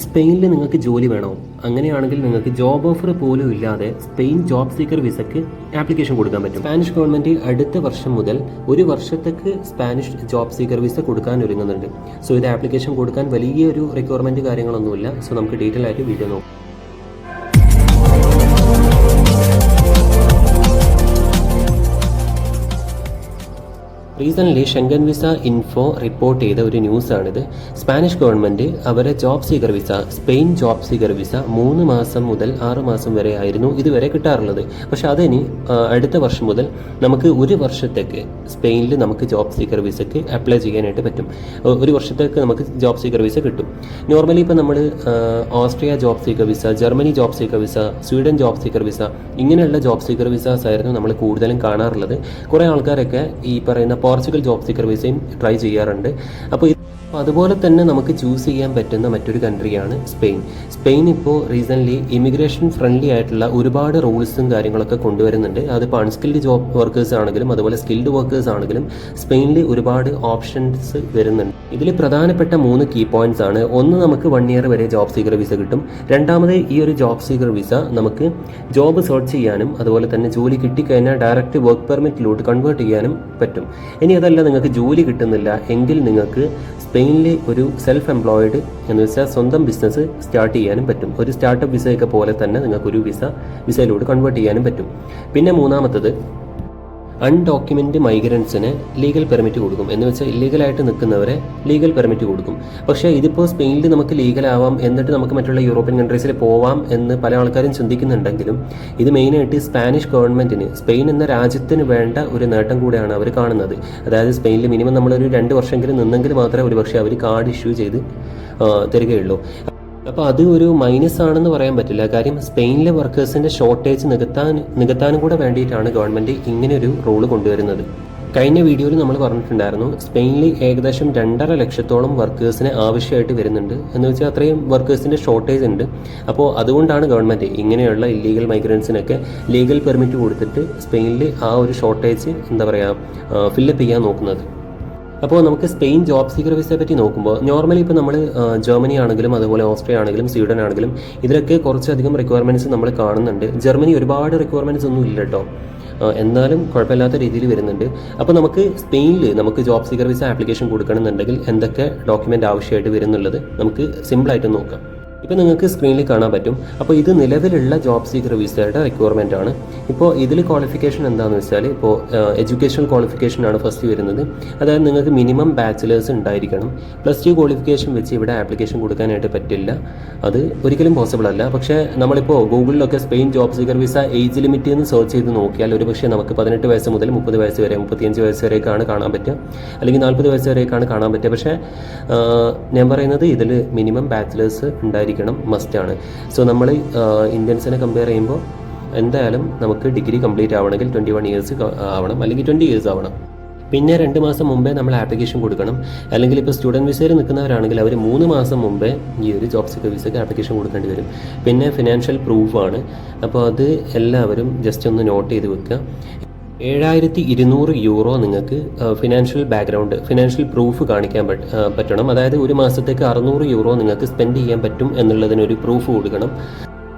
സ്പെയിനിൽ നിങ്ങൾക്ക് ജോലി വേണോ? അങ്ങനെയാണെങ്കിൽ നിങ്ങൾക്ക് ജോബ് ഓഫർ പോലും ഇല്ലാതെ സ്പെയിൻ ജോബ് സീക്കർ വിസയ്ക്ക് ആപ്ലിക്കേഷൻ കൊടുക്കാൻ പറ്റും. സ്പാനിഷ് ഗവൺമെന്റ് അടുത്ത വർഷം മുതൽ ഒരു വർഷത്തേക്ക് സ്പാനിഷ് ജോബ് സീക്കർ വിസ കൊടുക്കാൻ ഒരുങ്ങുന്നുണ്ട്. സോ ഇത് ആപ്ലിക്കേഷൻ കൊടുക്കാൻ വലിയൊരു റിക്വയർമെന്റ് കാര്യങ്ങളൊന്നുമില്ല. സോ നമുക്ക് ഡീറ്റെയിൽ ആയിട്ട് വീഡിയോ നോക്കാം. Recently Schengen visa info report ചെയ്ത ഒരു ന്യൂസാണിത്. സ്പാനിഷ് ഗവൺമെന്റ് അവരെ job seeker visa Spain job seeker visa മൂന്ന് മാസം മുതൽ ആറ് മാസം വരെ ആയിരുന്നു ഇതുവരെ കിട്ടാറുള്ളത്. പക്ഷെ അതിനി അടുത്ത വർഷം മുതൽ നമുക്ക് ഒരു വർഷത്തേക്ക് സ്പെയിനിൽ നമുക്ക് ജോബ് സീക്കർ വിസയ്ക്ക് അപ്ലൈ ചെയ്യാനായിട്ട് പറ്റും. ഒരു വർഷത്തേക്ക് നമുക്ക് ജോബ് സീക്കർ വിസ കിട്ടും. നോർമലി ഇപ്പോൾ നമ്മൾ Austria job seeker visa Germany job seeker visa Sweden job seeker visa ഇങ്ങനെയുള്ള ജോബ് സീക്കർ വിസാസ് ആയിരുന്നു നമ്മൾ കൂടുതലും കാണാറുള്ളത്. കുറേ ആൾക്കാരൊക്കെ ഈ പറയുന്ന പോർച്ചുഗൽ ജോബ് സീക്കർ വിസയും ട്രൈ ചെയ്യാറുണ്ട്. അപ്പോൾ അപ്പോൾ അതുപോലെ തന്നെ നമുക്ക് ചൂസ് ചെയ്യാൻ പറ്റുന്ന മറ്റൊരു കൺട്രിയാണ് സ്പെയിൻ സ്പെയിൻ ഇപ്പോൾ റീസെന്റ്ലി ഇമിഗ്രേഷൻ ഫ്രണ്ട്ലി ആയിട്ടുള്ള ഒരുപാട് റൂൾസും കാര്യങ്ങളൊക്കെ കൊണ്ടുവരുന്നുണ്ട്. അതിപ്പോൾ അൺസ്കിൽഡ് ജോബ് വർക്കേഴ്സ് ആണെങ്കിലും അതുപോലെ സ്കിൽഡ് വർക്കേഴ്സ് ആണെങ്കിലും സ്പെയിനിൽ ഒരുപാട് ഓപ്ഷൻസ് വരുന്നുണ്ട്. ഇതിൽ പ്രധാനപ്പെട്ട മൂന്ന് കീ പോയിന്റ്സ് ആണ്. ഒന്ന് നമുക്ക് വൺ ഇയർ വരെ ജോബ് സീക്കർ വിസ കിട്ടും. രണ്ടാമത് ഈ ഒരു ജോബ് സീക്കർ വിസ നമുക്ക് ജോബ് സെർച്ച് ചെയ്യാനും അതുപോലെ തന്നെ ജോലി കിട്ടിക്കഴിഞ്ഞാൽ ഡയറക്റ്റ് വർക്ക് പെർമിറ്റിലോട്ട് കൺവേർട്ട് ചെയ്യാനും പറ്റും. ഇനി അതല്ല നിങ്ങൾക്ക് ജോലി കിട്ടുന്നില്ല എങ്കിൽ നിങ്ങൾക്ക് സ്പെയിനിൽ ഒരു സെൽഫ് എംപ്ലോയിഡ് എന്ന് വെച്ചാൽ സ്വന്തം ബിസിനസ് സ്റ്റാർട്ട് ചെയ്യാനും പറ്റും. ഒരു സ്റ്റാർട്ടപ്പ് വിസയൊക്കെ പോലെ തന്നെ നിങ്ങൾക്ക് ഒരു വിസ വിസയിലൂടെ കൺവേർട്ട് ചെയ്യാനും പറ്റും. പിന്നെ മൂന്നാമത്തത് അൺഡോക്യുമെന്റ് മൈഗ്രൻസിന് ലീഗൽ പെർമിറ്റ് കൊടുക്കും. എന്ന് വെച്ചാൽ ഇല്ലീഗലായിട്ട് നിൽക്കുന്നവരെ ലീഗൽ പെർമിറ്റ് കൊടുക്കും. പക്ഷേ ഇതിപ്പോൾ സ്പെയിനിൽ നമുക്ക് ലീഗൽ ആവാം എന്നിട്ട് നമുക്ക് മറ്റുള്ള യൂറോപ്യൻ കൺട്രീസിൽ പോവാം എന്ന് പല ആൾക്കാരും ചിന്തിക്കുന്നുണ്ടെങ്കിലും ഇത് മെയിനായിട്ട് സ്പാനിഷ് ഗവൺമെന്റിന് സ്പെയിൻ എന്ന രാജ്യത്തിന് വേണ്ട ഒരു നേട്ടം കൂടെയാണ് അവർ കാണുന്നത്. അതായത് സ്പെയിനിൽ മിനിമം നമ്മളൊരു രണ്ട് വർഷമെങ്കിലും നിന്നെങ്കിൽ മാത്രമേ ഒരു ഒരുപക്ഷെ അവർ കാർഡ് ഇഷ്യൂ ചെയ്ത് തരികയുള്ളൂ. അപ്പോൾ അത് ഒരു മൈനസ് ആണെന്ന് പറയാൻ പറ്റില്ല. കാര്യം സ്പെയിനിലെ വർക്കേഴ്സിന്റെ ഷോർട്ടേജ് നികത്താൻ നികത്താനും കൂടെ വേണ്ടിയിട്ടാണ് ഗവൺമെന്റ് ഇങ്ങനെ ഒരു റൂൾ കൊണ്ടുവരുന്നത്. കഴിഞ്ഞ വീഡിയോയിൽ നമ്മൾ പറഞ്ഞിട്ടുണ്ടായിരുന്നു സ്പെയിനിൽ ഏകദേശം രണ്ടര ലക്ഷത്തോളം വർക്കേഴ്സിന് ആവശ്യമായിട്ട് വരുന്നുണ്ട്. എന്ന് വെച്ചാൽ അത്രയും വർക്കേഴ്സിന്റെ ഷോർട്ടേജ് ഉണ്ട്. അപ്പോൾ അതുകൊണ്ടാണ് ഗവൺമെന്റ് ഇങ്ങനെയുള്ള ഇല്ലീഗൽ മൈഗ്രൻസിനൊക്കെ ലീഗൽ പെർമിറ്റ് കൊടുത്തിട്ട് സ്പെയിനിൽ ആ ഒരു ഷോർട്ടേജ് എന്താ പറയുക ഫില്ലപ്പ് ചെയ്യാൻ നോക്കുന്നത്. അപ്പോൾ നമുക്ക് സ്പെയിൻ ജോബ് സീക്കർ വിസയെ പറ്റി നോക്കുമ്പോൾ നോർമലി ഇപ്പോൾ നമ്മൾ ജർമ്മനി ആണെങ്കിലും അതുപോലെ ഓസ്ട്രിയ ആണെങ്കിലും സ്വീഡൻ ആണെങ്കിലും ഇതിലൊക്കെ കുറച്ചധികം റിക്വയർമെന്റ്സ് നമ്മൾ കാണുന്നുണ്ട്. ജർമ്മനി ഒരുപാട് റിക്വയർമെന്റ്സ് ഒന്നും ഇല്ല കേട്ടോ എന്നാലും കുഴപ്പമില്ലാത്ത രീതിയിൽ വരുന്നുണ്ട്. അപ്പോൾ നമുക്ക് സ്പെയിനിൽ നമുക്ക് ജോബ് സീക്കർ വിസ ആപ്ലിക്കേഷൻ കൊടുക്കണമെന്നുണ്ടെങ്കിൽ എന്തൊക്കെ ഡോക്യുമെന്റ് ആവശ്യമായിട്ട് വരുന്നുള്ളത് നമുക്ക് സിമ്പിളായിട്ട് നോക്കാം. ഇപ്പോൾ നിങ്ങൾക്ക് സ്ക്രീനിൽ കാണാൻ പറ്റും. അപ്പോൾ ഇത് നിലവിലുള്ള ജോബ് സീക്കർ വിസയുടെ റിക്വയർമെന്റ് ആണ്. ഇപ്പോൾ ഇതിൽ ക്വാളിഫിക്കേഷൻ എന്താണെന്ന് വെച്ചാൽ ഇപ്പോൾ എഡ്യൂക്കേഷൻ ക്വാളിഫിക്കേഷൻ ആണ് ഫസ്റ്റ് വരുന്നത്. അതായത് നിങ്ങൾക്ക് മിനിമം ബാച്ചിലേഴ്സ് ഉണ്ടായിരിക്കണം. പ്ലസ് ടു ക്വാളിഫിക്കേഷൻ വെച്ച് ഇവിടെ ആപ്ലിക്കേഷൻ കൊടുക്കാനായിട്ട് പറ്റില്ല. അത് ഒരിക്കലും പോസിബിൾ അല്ല. പക്ഷേ നമ്മളിപ്പോൾ ഗൂഗിളിലൊക്കെ Spain job seeker visa age limit എന്ന് സെർച്ച് ചെയ്ത് നോക്കിയാൽ ഒരു പക്ഷേ നമുക്ക് പതിനെട്ട് വയസ്സ് മുതൽ മുപ്പത് വയസ്സ് വരെ മുപ്പത്തിയഞ്ച് വയസ്സ് വരെയൊക്കെയാണ് കാണാൻ പറ്റുക. അല്ലെങ്കിൽ നാൽപ്പത് വയസ്സ് വരെയൊക്കെയാണ് കാണാൻ പറ്റുക. പക്ഷേ ഞാൻ പറയുന്നത് ഇതിൽ മിനിമം ബാച്ചിലേഴ്സ് ഉണ്ടായിരിക്കണം മസ്റ്റാണ് സോ നമ്മൾ ഇന്ത്യൻസിനെ കമ്പയർ ചെയ്യുമ്പോൾ എന്തായാലും നമുക്ക് ഡിഗ്രി കംപ്ലീറ്റ് ആവണമെങ്കിൽ ട്വന്റി വൺ ഇയേഴ്സ് ആവണം. അല്ലെങ്കിൽ ട്വന്റി ഇയേഴ്സ് ആവണം. പിന്നെ രണ്ട് മാസം മുമ്പേ നമ്മൾ ആപ്ലിക്കേഷൻ കൊടുക്കണം. അല്ലെങ്കിൽ ഇപ്പോൾ സ്റ്റുഡന്റ് വിസയിൽ നിൽക്കുന്നവരാണെങ്കിൽ അവർ മൂന്ന് മാസം മുമ്പേ ഈ ഒരു ജോബ് സീക്കർ വിസയ്ക്ക് ആപ്ലിക്കേഷൻ കൊടുക്കേണ്ടി വരും. പിന്നെ ഫിനാൻഷ്യൽ പ്രൂഫാണ് അപ്പോൾ അത് എല്ലാവരും ജസ്റ്റ് ഒന്ന് നോട്ട് ചെയ്ത് വെക്കുക. ഏഴായിരത്തി ഇരുന്നൂറ് യൂറോ നിങ്ങൾക്ക് ഫിനാൻഷ്യൽ ബാക്ക്ഗ്രൗണ്ട് ഫിനാൻഷ്യൽ പ്രൂഫ് കാണിക്കാൻ പറ്റ- പറ്റണം. അതായത് ഒരു മാസത്തേക്ക് അറുന്നൂറ് യൂറോ നിങ്ങൾക്ക് സ്പെൻഡ് ചെയ്യാൻ പറ്റും എന്നുള്ളതിനൊരു പ്രൂഫ് കൊടുക്കണം.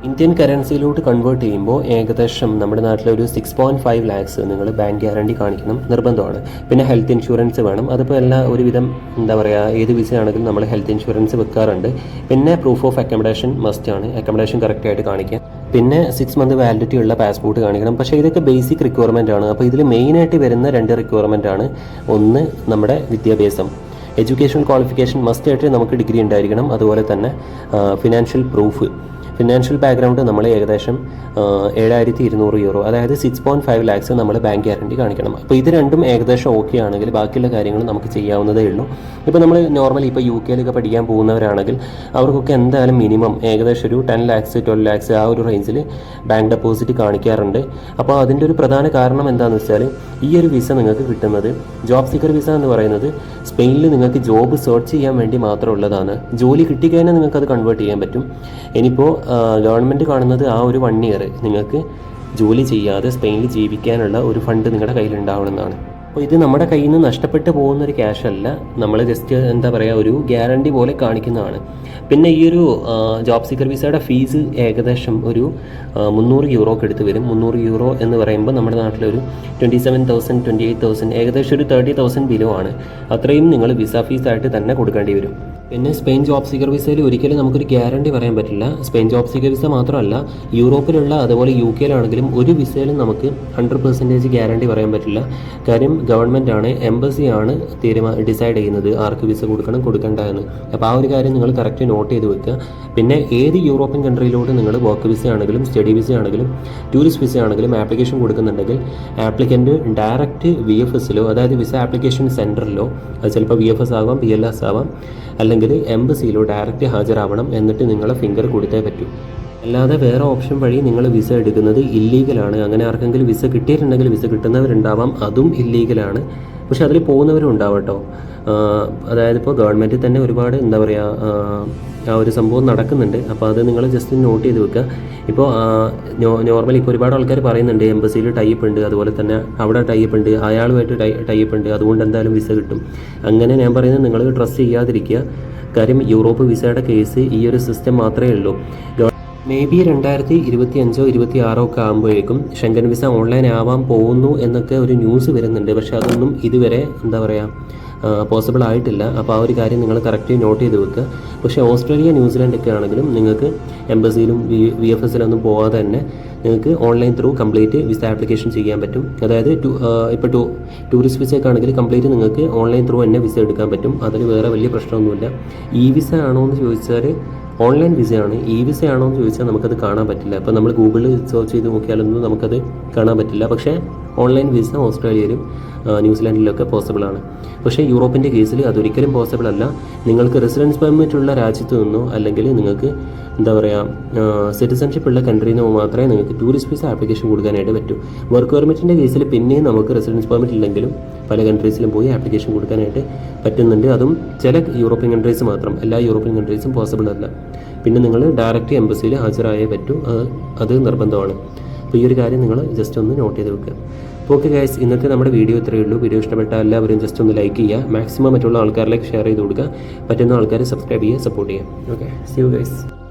ഇന്ത്യൻ കറൻസിയിലോട്ട് കൺവേർട്ട് ചെയ്യുമ്പോൾ ഏകദേശം നമ്മുടെ നാട്ടിലൊരു സിക്സ് പോയിന്റ് ഫൈവ് ലാക്സ് നിങ്ങൾ ബാങ്ക് ഗ്യാരണ്ടി കാണിക്കണം നിർബന്ധമാണ്. പിന്നെ ഹെൽത്ത് ഇൻഷുറൻസ് വേണം. അതിപ്പോൾ എല്ലാ ഒരുവിധം എന്താ പറയുക ഏത് വിസ ആണെങ്കിലും നമ്മൾ ഹെൽത്ത് ഇൻഷുറൻസ് വെക്കാറുണ്ട്. പിന്നെ പ്രൂഫ് ഓഫ് അക്കോമഡേഷൻ മസ്റ്റ് ആണ്. അക്കോമഡേഷൻ കറക്റ്റായിട്ട് കാണിക്കുക പിന്നെ സിക്സ് മന്ത് വാലിഡിറ്റി ഉള്ള പാസ്പോർട്ട് കാണിക്കണം. പക്ഷേ ഇതൊക്കെ ബേസിക് റിക്വയർമെന്റ് ആണ്. അപ്പോൾ ഇതിൽ മെയിനായിട്ട് വരുന്ന രണ്ട് റിക്വയർമെന്റ് ആണ്. ഒന്ന് നമ്മുടെ വിദ്യാഭ്യാസം. എഡ്യൂക്കേഷൻ ക്വാളിഫിക്കേഷൻ മസ്റ്റ് ആയിട്ട് നമുക്ക് ഡിഗ്രി ഉണ്ടായിരിക്കണം. അതുപോലെ തന്നെ ഫിനാൻഷ്യൽ പ്രൂഫ് ഫിനാൻഷ്യൽ ബാക്ക്ഗ്രൗണ്ട് നമ്മൾ ഏകദേശം ഏഴായിരത്തി ഇരുന്നൂറ് യൂറോ അതായത് സിക്സ് പോയിന്റ് ഫൈവ് ലാക്സ് നമ്മൾ ബാങ്ക് ഗ്യാരണ്ടി കാണിക്കണം. അപ്പോൾ ഇത് രണ്ടും ഏകദേശം ഓക്കെ ആണെങ്കിൽ ബാക്കിയുള്ള കാര്യങ്ങൾ നമുക്ക് ചെയ്യാവുന്നതേ ഉള്ളൂ. ഇപ്പോൾ നമ്മൾ നോർമലി ഇപ്പോൾ യു കെയിലൊക്കെ പഠിക്കാൻ പോകുന്നവരാണെങ്കിൽ അവർക്കൊക്കെ എന്തായാലും മിനിമം ഏകദേശം ഒരു ടെൻ ലാക്സ് ട്വൽവ് ലാക്സ് ആ ഒരു റേഞ്ചിൽ ബാങ്ക് ഡെപ്പോസിറ്റ് കാണിക്കാറുണ്ട്. അപ്പോൾ അതിന്റെ ഒരു പ്രധാന കാരണം എന്താണെന്ന് വെച്ചാൽ ഈ ഒരു വിസ നിങ്ങൾക്ക് കിട്ടുന്നത് ജോബ് സീക്കർ വിസ എന്ന് പറയുന്നത് സ്പെയിനിൽ നിങ്ങൾക്ക് ജോബ് സെർച്ച് ചെയ്യാൻ വേണ്ടി മാത്രമുള്ളതാണ്. ജോലി കിട്ടിക്കഴിഞ്ഞാൽ നിങ്ങൾക്ക് അത് കൺവേർട്ട് ചെയ്യാൻ പറ്റും. ഇനിയിപ്പോൾ ഗവൺമെന്റ് കാണുന്നത് ആ ഒരു വൺ ഇയർ നിങ്ങൾക്ക് ജോലി ചെയ്യാതെ സ്പെയിനിൽ ജീവിക്കാനുള്ള ഒരു ഫണ്ട് നിങ്ങളുടെ കയ്യിൽ ഉണ്ടാവണമെന്നാണ് അപ്പോൾ ഇത് നമ്മുടെ കയ്യിൽ നിന്ന് നഷ്ടപ്പെട്ടു പോകുന്ന ഒരു ക്യാഷ് അല്ല. നമ്മൾ ജസ്റ്റ് എന്താ പറയുക ഒരു ഗ്യാരണ്ടി പോലെ കാണിക്കുന്നതാണ്. പിന്നെ ഈ ഒരു ജോബ് സീക്കർ വിസയുടെ ഫീസ് ഏകദേശം ഒരു മുന്നൂറ് യൂറോക്ക് എടുത്ത് വരും. മുന്നൂറ് യൂറോ എന്ന് പറയുമ്പോൾ നമ്മുടെ നാട്ടിലൊരു twenty seven thousand twenty eight thousand ഏകദേശം ഒരു തേർട്ടി തൗസൻഡ് ബിലോ ആണ്. അത്രയും നിങ്ങൾ വിസ ഫീസായിട്ട് തന്നെ കൊടുക്കേണ്ടി വരും. പിന്നെ സ്പെയിൻ ജോബ് സീക്കർ വിസയിൽ ഒരിക്കലും നമുക്കൊരു ഗ്യാരണ്ടി പറയാൻ പറ്റില്ല. സ്പെയിൻ ജോബ് സീക്കർ വിസ മാത്രമല്ല യൂറോപ്പിലുള്ള അതുപോലെ യു കെയിലാണെങ്കിലും ഒരു വിസയിലും നമുക്ക് ഹൺഡ്രഡ് പെർസെന്റേജ് ഗ്യാരണ്ടി പറയാൻ പറ്റില്ല. കാര്യം ഗവൺമെന്റ് ആണ് എംബസി ആണ് തീരുമാ ഡിസൈഡ് ചെയ്യുന്നത് ആർക്ക് വിസ കൊടുക്കണം കൊടുക്കണ്ട എന്ന്. അപ്പോൾ ആ ഒരു കാര്യം നിങ്ങൾ കറക്റ്റ് നോട്ട് ചെയ്ത് വെക്കുക. പിന്നെ ഏത് യൂറോപ്യൻ കൺട്രിയിലോട്ട് നിങ്ങൾ വർക്ക് വിസ ആണെങ്കിലും സ്റ്റഡി വിസ ആണെങ്കിലും ടൂറിസ്റ്റ് വിസ ആണെങ്കിലും ആപ്ലിക്കേഷൻ കൊടുക്കുന്നുണ്ടെങ്കിൽ ആപ്ലിക്കന്റ് ഡയറക്റ്റ് വി എഫ് എസിലോ അതായത് വിസ ആപ്ലിക്കേഷൻ സെന്ററിലോ അത് ചിലപ്പോൾ വി എഫ് എസ് ആവാം പി എൽ എസ് ആവാം അല്ലെങ്കിൽ എംബസിയിലോ ഡയറക്റ്റ് ഹാജരാവണം എന്നിട്ട് നിങ്ങളെ ഫിംഗർ കൊടുത്തേ പറ്റൂ. അല്ലാതെ വേറെ ഓപ്ഷൻ വഴി നിങ്ങൾ വിസ എടുക്കുന്നത് ഇല്ലീഗലാണ് അങ്ങനെ ആർക്കെങ്കിലും വിസ കിട്ടിയിട്ടുണ്ടെങ്കിൽ വിസ കിട്ടുന്നവരുണ്ടാവാം. അതും ഇല്ലീഗലാണ് പക്ഷെ അതിൽ പോകുന്നവരും ഉണ്ടാവും കേട്ടോ. അതായത് ഇപ്പോൾ ഗവൺമെന്റിൽ തന്നെ ഒരുപാട് എന്താ പറയുക ആ ഒരു സംഭവം നടക്കുന്നുണ്ട്. അപ്പോൾ അത് നിങ്ങൾ ജസ്റ്റ് നോട്ട് ചെയ്ത് വെക്കുക. ഇപ്പോൾ നോർമലി ഇപ്പോൾ ഒരുപാട് ആൾക്കാർ പറയുന്നുണ്ട് എംബസിയിൽ ടൈപ്പ് ഉണ്ട്. അതുപോലെ തന്നെ അവിടെ ടൈപ്പ് ഉണ്ട്. അയാളുമായിട്ട് ടൈപ്പ് ഉണ്ട്. അതുകൊണ്ട് എന്തായാലും വിസ കിട്ടും. അങ്ങനെ ഞാൻ പറയുന്നത് നിങ്ങൾ ട്രസ്റ്റ് ചെയ്യാതിരിക്കുക. കാര്യം യൂറോപ്പ് വിസയുടെ കേസ് ഈ ഒരു സിസ്റ്റം മാത്രമേ ഉള്ളൂ. മേ ബി രണ്ടായിരത്തി ഇരുപത്തി അഞ്ചോ ഇരുപത്തി ആറോ ഒക്കെ ആകുമ്പോഴേക്കും ഷെങ്കൻ വിസ ഓൺലൈൻ ആവാൻ പോകുന്നു എന്നൊക്കെ ഒരു ന്യൂസ് വരുന്നുണ്ട്. പക്ഷെ അതൊന്നും ഇതുവരെ എന്താ പറയുക പോസിബിൾ ആയിട്ടില്ല. അപ്പോൾ ആ ഒരു കാര്യം നിങ്ങൾ കറക്റ്റ് നോട്ട് ചെയ്ത് വെക്കുക പക്ഷേ ഓസ്ട്രേലിയ ന്യൂസിലാൻഡ് ഒക്കെ ആണെങ്കിലും നിങ്ങൾക്ക് എംബസിയിലും വി വി എഫ് എസിലൊന്നും പോകാതെ തന്നെ നിങ്ങൾക്ക് online through complete visa application ചെയ്യാൻ പറ്റും. അതായത് ഇപ്പോൾ ടു ടൂറിസ്റ്റ് വിസയൊക്കെ ആണെങ്കിൽ കംപ്ലീറ്റ് നിങ്ങൾക്ക് ഓൺലൈൻ ത്രൂ തന്നെ വിസ എടുക്കാൻ പറ്റും. അതിന് വേറെ വലിയ പ്രശ്നമൊന്നുമില്ല. ഇ വിസ ആണോ എന്ന് ചോദിച്ചാൽ ഓൺലൈൻ വിസയാണ്? ഇ വിസ ആണോ എന്ന് ചോദിച്ചാൽ നമുക്കത് കാണാൻ പറ്റില്ല. അപ്പോൾ നമ്മൾ ഗൂഗിളിൽ സെർച്ച് ചെയ്ത് നോക്കിയാലൊന്നും നമുക്കത് കാണാൻ പറ്റില്ല. പക്ഷേ ഓൺലൈൻ വിസ ഓസ്ട്രേലിയയിലും ന്യൂസിലാൻഡിലൊക്കെ പോസിബിൾ ആണ്. പക്ഷേ യൂറോപ്പിന്റെ കേസിൽ അതൊരിക്കലും പോസിബിൾ അല്ല. നിങ്ങൾക്ക് റെസിഡൻസ് പെർമിറ്റ് ഉള്ള രാജ്യത്ത് നിന്നോ അല്ലെങ്കിൽ നിങ്ങൾക്ക് എന്താ പറയുക സിറ്റിസൺഷിപ്പ് ഉള്ള കൺട്രിയിൽ നിന്നോ മാത്രമേ നിങ്ങൾക്ക് ടൂറിസ്റ്റ് വിസ ആപ്ലിക്കേഷൻ കൊടുക്കാനായിട്ട് പറ്റൂ. വർക്ക് പെർമിറ്റിന്റെ കേസിൽ പിന്നെയും നമുക്ക് റെസിഡൻസ് പെർമിറ്റ് ഇല്ലെങ്കിലും പല കൺട്രീസിലും പോയി ആപ്ലിക്കേഷൻ കൊടുക്കാനായിട്ട് പറ്റുന്നുണ്ട്. അതും ചില യൂറോപ്യൻ കൺട്രീസ് മാത്രം. എല്ലാ യൂറോപ്യൻ കൺട്രീസും പോസിബിൾ അല്ല. പിന്നെ നിങ്ങൾ ഡയറക്റ്റ് എംബസിയിൽ ഹാജരായേ പറ്റൂ. അത് നിർബന്ധമാണ്. അപ്പോൾ ഈ ഒരു കാര്യം നിങ്ങൾ ജസ്റ്റ് ഒന്ന് നോട്ട് ചെയ്ത് വെക്കുക. ഓക്കെ ഗൈസ് ഇന്നത്തെ നമ്മുടെ വീഡിയോ ഇത്രയേ ഉള്ളൂ. വീഡിയോ ഇഷ്ടപ്പെട്ട എല്ലാവരും ജസ്റ്റ് ഒന്ന് ലൈക്ക് ചെയ്യുക. മാക്സിമം മറ്റുള്ള ആൾക്കാരിലേക്ക് ഷെയർ ചെയ്ത് കൊടുക്കുക. പറ്റുന്ന ആൾക്കാരെ സബ്സ്ക്രൈബ് ചെയ്യുക സപ്പോർട്ട് ചെയ്യുക. Okay C you guys